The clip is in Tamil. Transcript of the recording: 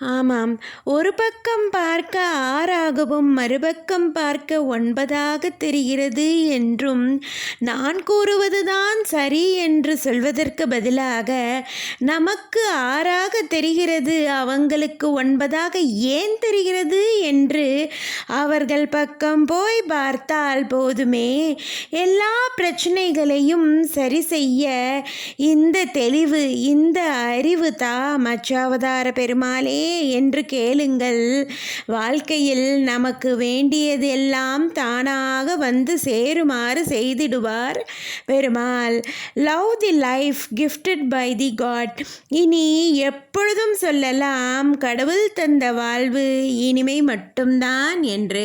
ஆமாம். ஒரு பக்கம் பார்க்க ஆறாகவும் மறுபக்கம் பார்க்க ஒன்பதாக தெரிகிறது என்றும் நான் கூறுவதுதான் சரி என்று சொல்வதற்கு பதிலாக நமக்கு ஆறாக தெரிகிறது அவங்களுக்கு ஒன்பதாக ஏன் தெரிகிறது என்று அவர்கள் பக்கம் போய் பார்த்தால் போதுமே. எல்லா பிரச்சனைகளையும் சரி செய்ய இந்த தெளிவு இந்த அறிவு தா மச்சாவதார பெருமாளே என்று கேளுங்கள். வாழ்க்கையில் நமக்கு வேண்டியது எல்லாம் தானாக வந்து சேருமாறு செய்திடுவார் Perumal. Love the life gifted by the god இனி எப்பொழுதும் சொல்லலாம் கடவுள் தந்த வாழ்வு இனிமை மட்டும்தான் என்று